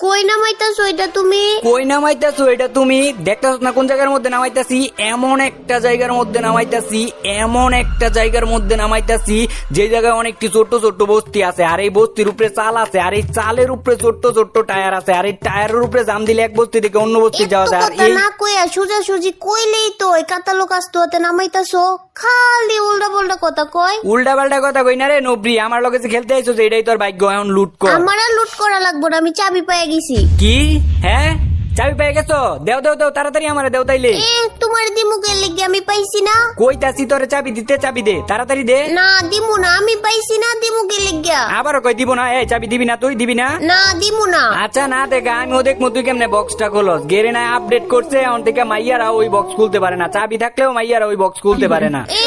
কই নামাইতাছো এটা তুমি? কই নামাইতাছো এটা তুমি? দেখতাছ না কোন জায়গার মধ্যে নামাইতাছি? এমন একটা জায়গার মধ্যে নামাইতাছি এমন একটা জায়গার মধ্যে নামাইতাছি যে জায়গায় অনেকটি ছোট্ট ছোট্ট বস্তি আছে আর এই বস্তির উপরে চাল আছে আর এই চালের উপরে ছোট্ট ছোট্ট টায়ার আছে আর এই টায়ারের উপরে জাম দিলে এক বস্তি থেকে অন্য বস্তি যাওয়া যায় আর এই না কইয়া সোজা সুজি কইলেই তো এই কাতা লোক আসতো হাতে নামাইতাছো। খালি উল্টা পাল্টা কথা কয়। উল্টা পাল্টা কথা কই না রে নবরি আমার লগে খেলতে আইছো যে এটাই তোর ভাগ্য এখন লুট কর। আমার আর লুট করা লাগবো না আমি চাবি পেয়ে গেছি কি? হ্যাঁ? চাবি পেয়ে গেছো? দেও দেও দেও তাড়াতাড়ি আমারে দেও তাইলে। এ তোমার দিমুকের লিগে আমি পাইছি না। কইতাছি তোরে চাবি দিতে চাবি দে তাড়াতাড়ি দে। না দিমু না আমি পাইছি না দিমুকের লিগা। আবারও কই দিব না? এই চাবি দিবি না তুই দিবি না? না দিমু না। আচ্ছা না দেখা আমি ও দেখব তুই কেমনে বক্সটা খোলস। গেরে না আপডেট করছে এখন থেকে মাইয়ারা ওই বক্স খুলতে পারে না। চাবি থাকলেও মাইয়ারা ওই বক্স খুলতে পারে না। এ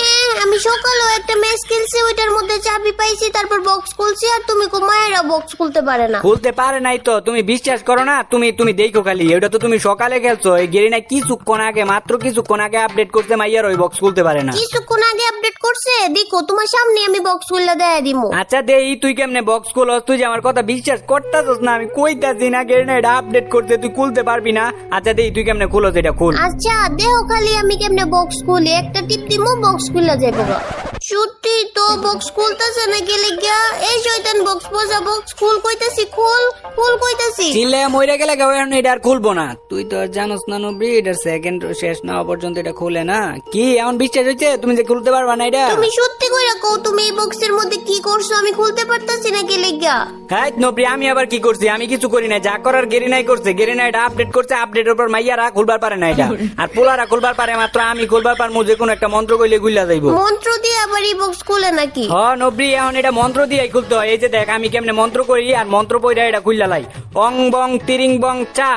আমি সকালেও একটা ম্যাচ খেলছি ওইটার মধ্যে চাবি পাইছি তারপর বক্স খুলছি আর তুমি কো মায়েরা বক্স খুলতে পারে না। খুলতে পারে নাই তো তুমি বিশ্বাস করো না তুমি তুমি দেখো খালি এটা তো তুমি সকালে খেলছো এই গেরি না কিছুক্ষণ আগে মাত্র কিছুক্ষণ আগে আপডেট করছে মাইয়ার ওই বক্স খুলতে পারে না। কিছুক্ষণ আগে আপডেট করছে? দেখো তোমার সামনে আমি বক্স খুললে দেয় দিমু। আচ্ছা দেই তুই কেমনে বক্স খুলস? তুই যে আমার কথা বিশ্বাস করতাছস না আমি কইতাছি না গেরি না এটা আপডেট করছে তুই খুলতে পারবি না। আচ্ছা দেই তুই কেমনে খুলস এটা খুল। আচ্ছা দেহ খালি আমি কেমনে বক্স খুলি একটা টিপ দিমু বক্স খুলে যাবে। গা সত্যি তো বক্স খুলতেছে না গেলে গিয়া? এই শয়তান বক্স পয়সা বক্স খুল কইতাছি খুল খুল কইতাছি। চিল্লে মইরা গেলে গাও এখন এটা আর খুলবো না। তুই তো আর জানোস না নবরি এটা সেকেন্ড শেষ না হওয়া পর্যন্ত এটা খুলে না। কি এমন বিশ্বাস হচ্ছে তুমি যে খুলতে পারবা না এটা? তুমি সত্যি কইরা কও তুমি এই বক্সের মধ্যে কি করছ? আমি খুলতে পারতাছি না গেলে গিয়া। হ্যাঁ নবরি আমি আবার কি করছি? আমি কিছু করি না যা করার গেরি নাই করছে। গেরি নাই এটা আপডেট করছে আপডেটের উপর মাইয়ারা খুলবার পারে না এটা। আর পোলারা খুলবার পারে মাত্র আমি খুলবার পারমু যে কোনো একটা মন্ত্র কইলে গুল্লা যাইবো। মন্ত্র দিয়ে আবার এই বুক স্কুলে নাকি? হ নবরি এখন এটা মন্ত্র দিয়ে খুলতে হয়। এই যে দেখ আমি কেমনে মন্ত্র করি আর মন্ত্র পইরা এটা খুললা লাই। অং বং তিরিং বং চা।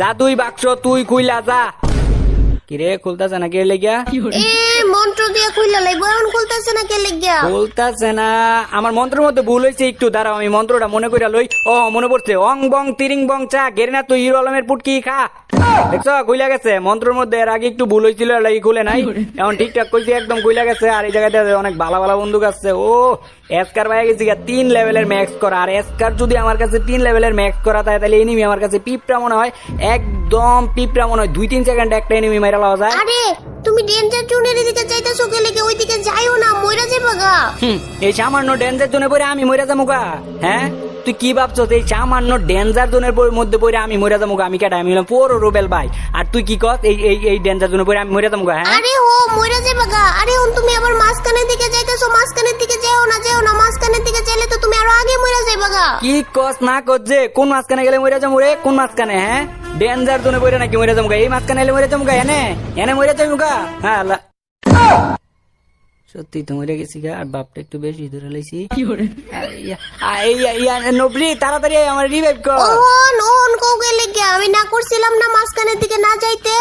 যা তুই বাক্স তুই খুইলা যা। কিরে খুলতাছে নাকি কে লেগিয়া? এ মন্ত্র দিয়ে খুললে লাগবো এখন খুলতেছে না গিয়া বলতাছে না। আমার মন্ত্রের মধ্যে ভুল হয়েছে একটু দাঁড়াও আমি মন্ত্রটা মনে কইরা লই। ও মনে পড়ছে অং বং তিরিং বং চা গেরে না তুই হিরো আলমের পুটকি খা। দেখছ কইলা গেছে মন্ত্রের মধ্যে এর আগে একটু ভুল হয়েছিল লাগি খুলে নাই। এখন ঠিকঠাক কইছি একদম কইলা গেছে আর এই জায়গাতে অনেক ভালো ভালো বন্দুক আছে। ও এসকার পাই গেছি তিন লেভেলের ম্যাক্স করা। আর এসকার যদি আমার কাছে তিন লেভেলের ম্যাক্স করা থাকে তাহলে এনিমি আমার কাছে পিপটা মনে হয় একদম পিপটা মনে হয়। দুই তিন সেকেন্ড একটা এনিমি মাইরা লওয়া যায়। আরে তুমি ডেঞ্জার জোনের দিকে যাইতাছো গেলে গিয়া ওই দিকে যাইও না মইরা যাইবা গা। হুম, এই সামান্য ডেঞ্জার জোনে পরে আমি মরে যাব গা। হ্যাঁ? তুই কি ভাবছ এই সামান্য ডেঞ্জার জোনের মধ্যে পরে আমি মরে যাব আমি কেটা আমি হলাম পুরো রুবেল ভাই। আর তুই কি কস এই এই এই ডেঞ্জার জোনে পরে আমি মরে যাব হ্যাঁ? আরে হো মইরা যাইবা গা। আরে হন তুমি আবার মাঝখানের দিকে যাইতাছো মাঝখানের দিকে যাও না যাও না মাঝখানের দিকে চাইলে তো তুমি আরও আগে মইরা যাইবা গা। কি কস না কস যে কোন মাঝখানে গেলে মরে যাব রে? কোন মাঝখানে হ্যাঁ? ডেঞ্জার জোনে পরে নাকি মরে যাব এই মাঝখানে এলে মরে যাব গা এনে? এনে মরে যাব গা? হ্যাঁ। সত্যি তো মরে গেছি গা আর বাপটা একটু বেশি ধরে লাইছি। নবরি তাড়াতাড়ি আমার রিভাইভ কর। কও গেলে গিয়া আমি না করছিলাম না মাঝখানের দিকে না যাইতে।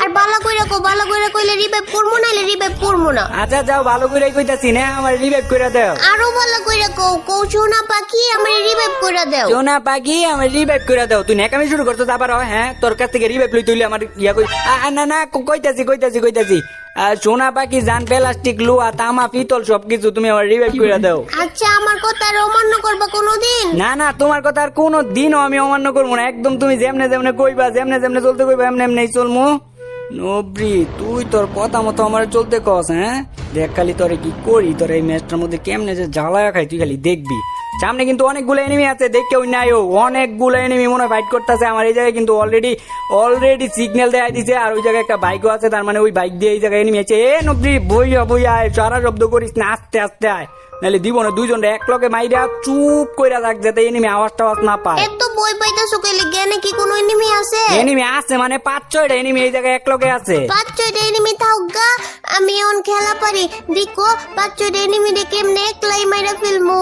আর বালা কইরা কো বালা কইরা কইলে রিভাইভ করব না রিভাইভ করব না। আচ্ছা যাও ভালো করে কইতাছি না আমার রিভাইভ করে দাও। আরও কইরা কও কও সোনা পাখি আমার রিভাইভ কইরা দাও। সোনা পাখি আমার রিভাইভ করে দাও। তুই নেকামি শুরু করছ আবার হ্যাঁ তোর কাছ থেকে রিভাইভ লই তুইলে আমার ইয়া কই না না কইতাছি কইতাছি কইতাছি। সোনা পাখি জান প্লাস্টিক লোহা তামা পিতল সবকিছু তুমি আমার রিভাইভ করে দাও। আচ্ছা আমার কথা আর অমান্য করবা কোনোদিন? না না তোমার কথা আর কোনো দিনও আমি অমান্য করব না। একদম তুমি যেমনে যেমনে কইবা যেমনে যেমনে চলতে কইবা এমনি এমনি চলমু। নবরি তুই তোর কথা মতো আমার চলতে কস হ্যাঁ? দেখ খালি তোরে কি করি তোর এই ম্যাচটার মধ্যে কেমনে যে জ্বালায়া খাই তুই খালি দেখবি। সামনে কিন্তু অনেকগুলো এনিমি আছে দেখে ওই নাই অনেকগুলো এনিমি মনে ফাইট করতেছে। আমার এই জায়গায় কিন্তু অলরেডি অলরেডি সিগন্যাল দেয়া দিছে। আর ওই জায়গায় একটা বাইকও আছে তার মানে ওই বাইক দিয়ে এই জায়গায় এনিমি আছে। এ নবরি বইয়া বইয়া আয় সারা শব্দ করিস না আস্তে আস্তে আয়। নাহলে দিব না দুইজন এক লগে মাইরা চুপ কইরা থাক যাতে এনিমি আওয়াজ টাওয়াজ না পায়। এত বই পাইতাছো গেলে গিয়া নাকি কোনো এনিমি আছে? এনিমি আছে মানে পাঁচ ছয়টা এনিমি এই জায়গায় এক লগে আছে। পাঁচ ছয়টা এনিমি থাক গা আমি এখন খেলা পারি। দেখো পাঁচ ছয়টা এনিমি রে কেমনে একলাই মাইরা ফেলমু?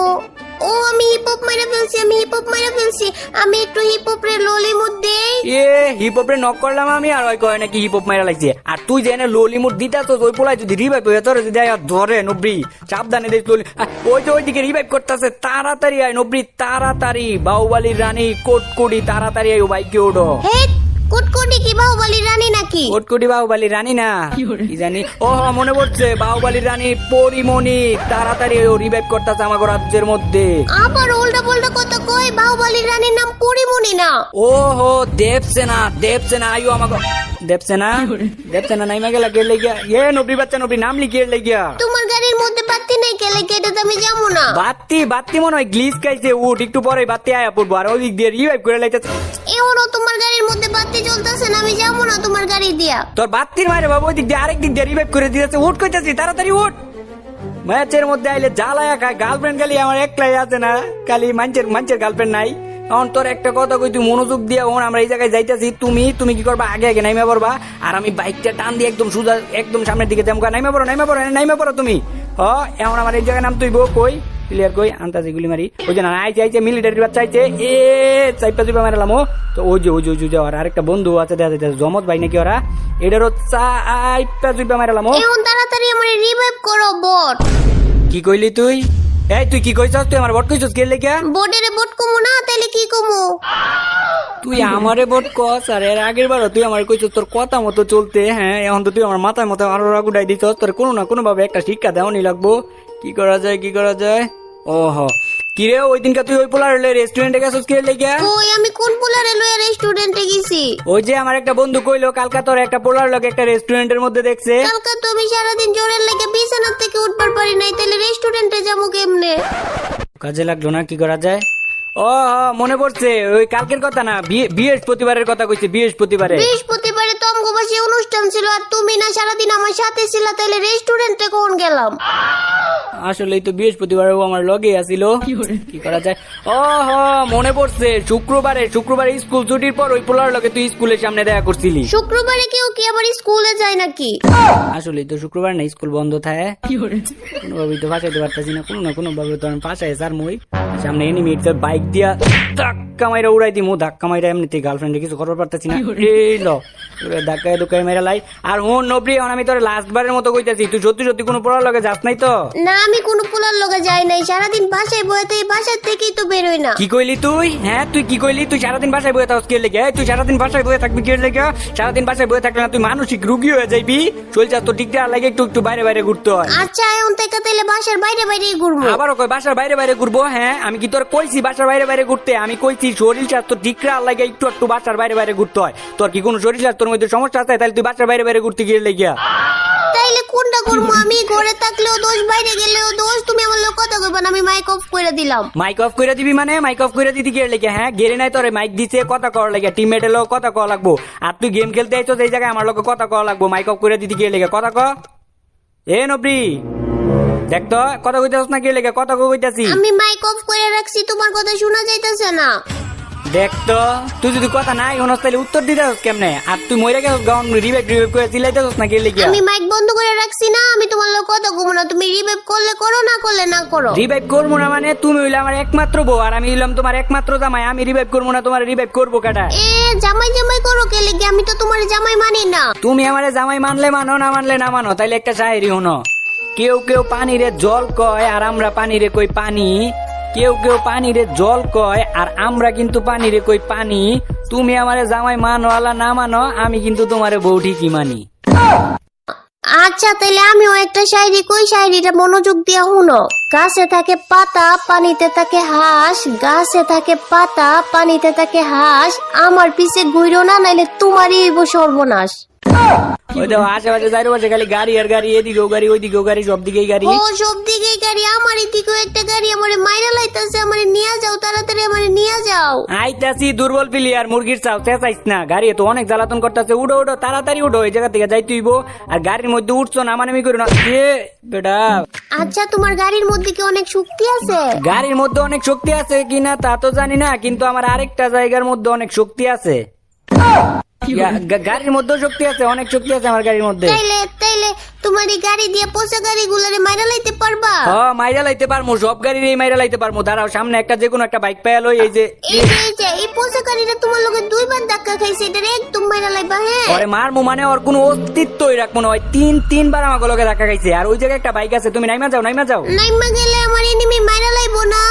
ও আমি হিপ হপ মাইরা ফেলছি আমি হিপ হপ মাইরা ফেলছি। আমি একটু হিপ হপ রে ললি মধ্যে এ হিপ হপ রে নক করলাম আমি আর ওই কয় নাকি হিপ হপ মাইরা লাগছে। আর তুই এনে লোলি মুড দিতা তো ওই পোলাই যদি রিভাইভ হয়ে তোর যদি আয় ধরে নব্রি সাবধানে দেখ লোলি ওই যে ওইদিকে রিভাইভ করতেছে তাড়াতাড়ি আয় নব্রি তাড়াতাড়ি। বাহুবালির রানী কোটকুড়ি তাড়াতাড়ি আয় ও বাইকে ওঠো। কুটকুটি কি বাহুবলি রানী নাকি? কোটকুটি বাহুবালির রানী না। কি জানি? ও মনে পড়ছে বাহুবালির রানী পরিমণি তাড়াতাড়ি ও রিভাইভ করতেছে রাজ্যের মধ্যে। আবার উল্টা পাল্টা কথা কো ওই বাহুবলীর রানীর নাম পরিমণি না? ওহো দেবসেনা দেবসেনা আয়ু আমাকে দেবসেনা? দেবসেনা নাইমা গেলা কে লেগিয়া এ নবরি বাচ্চা নবরি নাম লিখিয়ে লেগিয়া তোমার গাড়ির মধ্যে বাতি নেই কেলে কেটে তো আমি যাব না? বাত্তি বাত্তি মনে হয় গ্লিস খাইছে উঠ একটু পরে বাত্তি আয়া পড়ব আর ওই দিক দিয়ে রিভাইভ করে লাইতেছে। এখনও তোমার বাতি জ্বলতেছে না, আমি যাব না তোমার গাড়ি দিয়া। তোর মারে দিয়ে দিয়ে রিভাইভ করে দিতেছে। উঠ তাড়াতাড়ি উঠ। ম্যাচের মধ্যে আইলে গার্লফ্রেন্ড খালি আমার একলাই আছে না, খালি মাঞ্চের মাঞ্চের গার্লফ্রেন্ড নাই। এখন তোর একটা কথা কই, তুই মনোযোগ দিয়ে ওন আমরা এই জায়গায় যাইতেছি। তুমি তুমি কি করবা? আগে আগে নাইমা পড়বা। আর আমি বাইকটা টান দিয়ে একদম সুদা একদম সামনের দিকে দেমকা নাইমা পড়ো নাইমা পড়ো নাইমা পড়ো তুমি। হ, এখন আমার এই জায়গায় নাম তুই বউ কই? ক্লিয়ার কই? আন্তাজে গুলি মারি। ওই যে না আইছে আইছে মিলিটারি বাচ্চা আইছে। এ চাইপা চুপা মারালাম ও তো ওই যে ওই যে ওই যে ওর আরেকটা বন্ধু আছে দেখা যাচ্ছে জমত ভাই নাকি ওরা। এটারও চাইপা চুপা মারালাম ও এখন তাড়াতাড়ি আমার রিভাইভ করো বট কি কইলি তুই? এই তুই কি কইছস? তুই আমার বট কইছস কে লেগা বোর্ডের বট কমু না তাইলে কি কমু? তুই আমারে বট কস আর এর আগের বারও তুই আমার কইছস তোর কথা মতো চলতে হ্যাঁ? এখন তো তুই আমার মাথায় মতো আরও রাগুডাই দিছস তোর কোনো না কোনো ভাবে একটা শিক্ষা দেওয়ানি লাগবো। কি করা যায় কি করা যায়? ওহ কি রে ওই দিনকে তুই ওই পোলার রেস্টুরেন্টে গেছস কে লেগা ওই আমি কোন পোলারে লয়ে রেস্টুরেন্টে গেছি? ওই যে আমার একটা বন্ধু কইলো কালকা তোর একটা পোলার লোক একটা রেস্টুরেন্টের মধ্যে দেখছে। কালকা তো আমি সারাদিন জ্বরের লেগে বিছানার থেকে উঠবার পারি নাই তাহলে রেস্টুরেন্টে যাব কেমনে? কাজে লাগল না কি করা যায়? ও মনে পড়ছে ওই কালকের কথা না বৃহ- বৃহস্পতিবারের কথা কইছে বৃহস্পতিবারে। বৃহস্পতিবারে তমগোবাসী অনুষ্ঠান ছিল আর তুমি না সারাদিন আমার সাথে ছিল তাহলে রেস্টুরেন্টে কোন গেলাম? আসলেই তো বৃহস্পতিবার ও আমার লগে আসিল কি করা? যায়? ও হ মনে পড়ছে শুক্রবারে শুক্রবারে স্কুল ছুটির পর ওই পোলার লগে তুই স্কুলের সামনে দেখা করছিলি। শুক্রবারে কেউ কি আবার স্কুলে যায় নাকি? আসলেই তো শুক্রবার না স্কুল বন্ধ থাকে। কোনোভাবেই তো ফাঁসাইতে পারতেছি না কোনো না কোনো ভাবে তো আমি ফাঁসাই স্যার মই। সামনে এনিমি বাইক দিয়া ধাক্কা মাইরা উড়াই দিমু ধাক্কা মাইরা এমনিতে গার্লফ্রেন্ডে কিছু করতে পারতেছি না। এই ল ধাক্কায় মেরা লাই। আর হুন নবরি এখন আমি তোর লাস্ট বারের মতো কইতাছি তুই সত্যি সত্যি কোনো পড়ার লগে যাস নাই তো? না আমি কোনো পোলার লগে যাই নাই সারাদিন বাসায় বয়ে থেকে বাসার থেকেই তো বেরোই না। কি কইলি তুই? হ্যাঁ তুই কি কইলি? তুই সারাদিন বাসায় বয়ে থাকস কে লেগে? তুই সারাদিন বাসায় বয়ে থাকবি কে লেগে? সারাদিন বাসায় বয়ে থাকলে না তুই মানসিক রুগী হয়ে যাইবি। যা তো ঠিক লাগে একটু একটু বাইরে বাইরে ঘুরতে হয়। আচ্ছা এখন থেকে তাহলে বাসার বাইরে বাইরে ঘুরবো। আবারও কই বাসার বাইরে বাইরে ঘুরবো হ্যাঁ? আমি কি তোর কইছি বাসার বাইরে বাইরে ঘুরতে? আমি কইছি শরীর স্বাস্থ্য ঠিক লাগে একটু একটু বাসার বাইরে বাইরে ঘুরতে হয়। তোর কি কোনো শরীর স্বাস্থ্যের মধ্যে সমস্যা আছে? তাহলে তুই বাসার বাইরে বাইরে ঘুরতে গিয়ে লেগিয়া কোনটা করব আমি ঘরে থাকলেও দোষ বাইরে গেলেও দোষ তুমি আমার লোক কথা কইবা না আমি মাইক অফ করে দিলাম। মাইক অফ করে দিবি মানে? মাইক অফ করে দিতে গিয়ে লেগে হ্যাঁ? গেরে নাই তোরে মাইক দিছে কথা কর লেগে। এলো কথা কওয়া লাগবো। আর তুই গেম খেলতে আইছো এই জায়গায় আমার লোক কথা কওয়া লাগবো। মাইক অফ করে দিতে গিয়ে লেগে কথা ক। এ নবরি দেখ তো কথা কইতেছ না গিয়ে লেগে কথা কইতাছি। আমি মাইক অফ করে রাখছি তোমার কথা শোনা যাইতেছে না। দেখ তো তুই যদি কথা নাই হনস তাহলে উত্তর দিতে কেমনে? আর তুই মরে গেছ গাউন রিভাইভ রিভাইভ করে চিল্লাইতেছস না গিয়ে লেগে আমি মাইক বন্ধ করে রাখছি না আমি তোমার লোক কথা কমো না তুমি রিভাইভ করলে করো না করলে না করো। রিভাইভ করব না মানে তুমি হইলে আমার একমাত্র বউ আর আমি হইলাম তোমার একমাত্র জামাই আমি রিভাইভ করব না তোমার রিভাইভ করব কাটা এ জামাই জামাই করো কে লেগে আমি তো তোমার জামাই মানি না। তুমি আমারে জামাই মানলে মানো না মানলে না মানো তাইলে একটা শায়েরি হনো। কেউ কেউ পানিরে জল কয় আর আমরা পানিরে কই পানি। কেউ কেউ পানিরে জল কয়, আর আমরা কিন্তু পানিরে কই পানি। তুমি আমারে জামাই মানো আলা না মানো, আমি কিন্তু তোমারে বউ ঠিকই মানি। আচ্ছা তাহলে আমিও একটা শায়রি কই শায়রিটা মনোযোগ দিয়া শুনো। গাছে থাকে পাতা, পানিতে থাকে হাঁস, গাছে থাকে পাতা, পানিতে থাকে হাঁস। আমার পিছে ঘুরো না, নাইলে তোমারই সর্বনাশ। ওই তো আশেপাশে চারিপাশে খালি গাড়ি আর গাড়ি গাড়ি ওইদিকেও গাড়ি সব দিকেই গাড়ি। ও সব দিকেই গাড়ি আমার এদিকেও একটা গাড়ি আমারে মাইরা লাইতাছে আমারে নিয়ে যাও তাড়াতাড়ি আমারে নিয়ে যাও। আইতাছি দুর্বল প্লেয়ার মুরগির চাও চেঁচাইস না গাড়ি তো অনেক জ্বালাতন করতেছে তাড়াতাড়ি উঠো এই জায়গা থেকে যাই তুইব আর গাড়ির মধ্যে উঠছো না মানে আমি করি না। এ বেটা। আচ্ছা তোমার গাড়ির মধ্যে কি অনেক শক্তি আছে? গাড়ির মধ্যে অনেক শক্তি আছে কিনা তা তো জানি না কিন্তু আমার আরেকটা জায়গার মধ্যে অনেক শক্তি আছে। গাড়ির মধ্যেও শক্তি আছে অনেক শক্তি আছে আমার গাড়ির মধ্যে। তাইলে তাইলে তোমার এই গাড়ি দিয়ে পোষা গাড়ি গুলারে মাইরা লাইতে পারবা? হ মাইরা লাইতে পারমু সব গাড়ির এই মাইরা লাইতে পারমু। দাঁড়াও সামনে একটা যে কোনো একটা বাইক পেয়ালো এই যে এই যে এই যে এই পোষা গাড়িটা তোমার লগে দুইবার ধাক্কা খাইছে এটা একদম মাইরা লাইবা হ্যাঁ? পরে মারমু মানে ওর কোনো অস্তিত্বই রাখব না। তিন তিনবার আমাকে লগে ধাক্কা খাইছে। আর ওই জায়গায় একটা বাইক আছে তুমি নাইমা যাও নাইমা যাও। নাইমা গেলে আমার এনিমি মাইরা লাইবো না।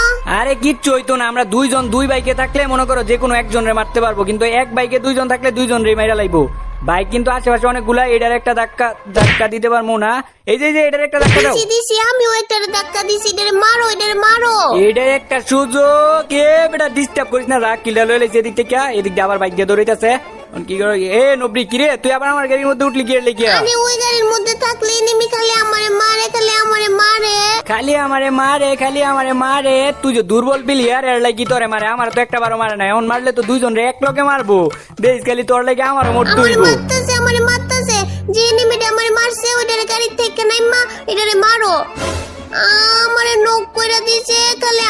আরে কিচ্ছু হইতো না আমরা দুইজন দুই বাইকে থাকলে মনে করো যে কোনো একজনের মারতে পারব কিন্তু এক বাইকে দুইজন থাকলে দুইজন রে মাইরা লাইবো। বাইক কিন্তু আশেপাশে অনেকগুলা এটার একটা ধাক্কা ধাক্কা দিতে পারব না। এই যে এটার একটা ধাক্কা দাও। দিছি আমিও একটা ধাক্কা দিছি এটারে মারো এটারে মারো। এটার একটা সুযোগ এ বেটা ডিস্টার্ব করিস না রাগ কিলা লইলে এদিক থেকে এদিক দিয়ে আবার বাইক দিয়ে দৌড়াইতেছে। কি করে? এ নবরি কিরে? তুই আবার আমার গাড়ির মধ্যে উঠলি কি লিখিয়া? আমি ওই গাড়ির মধ্যে থাকলে এনিমি খালি আমারে মারে খালি আমারে মারে। খালি আমারে মারে খালি আমারে মারে। তুই যে দুর্বল প্লেয়ার এর লাগি তোরে মারে। আমার তো একটা বারো মারে না এখন মারলে তো দুইজন রে এক লোকে মারবো। দেশ খালি তোর লাগে আমারও মোট আমারে তুইবো মারতেছে আমারে মারতেছে। যে এনিমিটা আমারে মারছে ওইটারে গাড়ি থেকে নাইমা এটারে মারো। আমারে নক কইরা দিছে খালি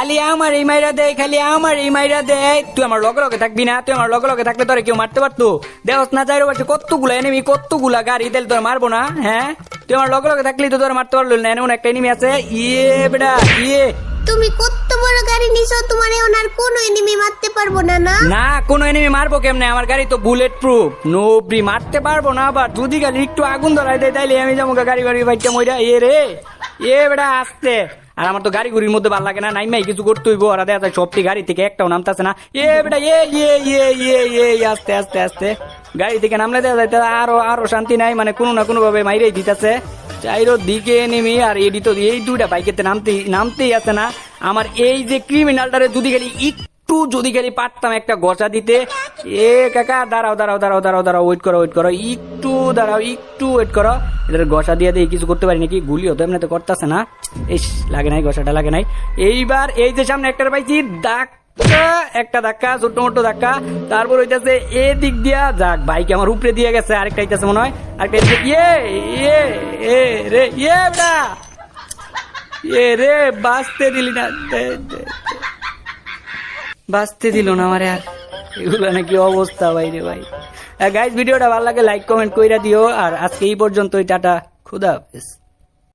খালি আমার এই মাইরা দে খালি আমার এই মাইরা দে। তুই আমার লগে লগে থাকবি না তুই আমার লগে লগে থাকলে তোরে কেউ মারতে পারতো। দেওস না চাইরো পাশে কতগুলা এনেমি কতগুলা গাড়ি দিলে তোর মারবো না হ্যাঁ? তুই আমার লগে লগে থাকলে তো তোর মারতে পারল না এমন একটা এনেমি আছে। ইয়ে বেটা ইয়ে। তুমি কত বড় গাড়ি নিছো তোমার আর কোনো এনিমি মারতে পারব না না? না কোনো এনিমি মারবো কেমনে? আমার গাড়ি তো বুলেট প্রুফ নোবরি মারতে পারব না আবার যদি গাড়ি একটু আগুন ধরাই দেয় তাইলে আমি যাব গাড়ি গাড়ি বাড়ি বাইকটা মইরা। এ রে এ বেটা আসতে। আর আমার তো গাড়ি গুড়ির মধ্যে ভালো লাগে না, নাইমাই কিছু করতে হইবো আর দেখা যায় সবটি গাড়ি থেকে একটাও নামতাছে না। এ বেটা, এ ইয়ে ইয়ে ইয়ে ইয়ে আস্তে আস্তে আস্তে। গাড়ি থেকে নামলে দেখা যায় আরও আরও শান্তি নাই মানে কোনো না কোনো ভাবে মাইরেই দিতেছে। চাইরো দিকে নেমে আর এডি তো এই দুইটা বাইকেতে নামতে নামতেই আছে না। আমার এই যে ক্রিমিনালটারে যদি গেলি একটু যদি গেলি পারতাম একটা গসা দিতে এ কাকা, দাঁড়াও দাঁড়াও দাঁড়াও দাঁড়াও দাঁড়াও ওয়েট করো ওয়েট করো, একটু দাঁড়াও, একটু ওয়েট করো। এটার গসা দিয়ে দিয়ে কিছু করতে পারি নাকি? গুলিও তো এমনি তো করতেছে না। ইস, লাগে নাই গসাটা লাগে নাই। এইবার এই যে সামনে একটা পাইছি, ধাক্কা, একটা ধাক্কা, ছোট্ট মোট্ট ধাক্কা। তারপর হইতাছে এ দিক দিয়া, যাক বাইক আমার উপরে দিয়ে গেছে, আরেকটা হইতাছে মনে হয়। আরেকটা ইয়ে ইয়ে এ রে ইয়ে বেটা! এ রে, বাঁচতে দিলি না। বাঁচতে দিল না আমার আর। এগুলো নাকি অবস্থা ভাই রে ভাই। গাইজ ভিডিওটা ভালো লাগে লাইক কমেন্ট কইরা দিও। আর আজকে এই পর্যন্তই, টাটা, খুদা হাফেজ।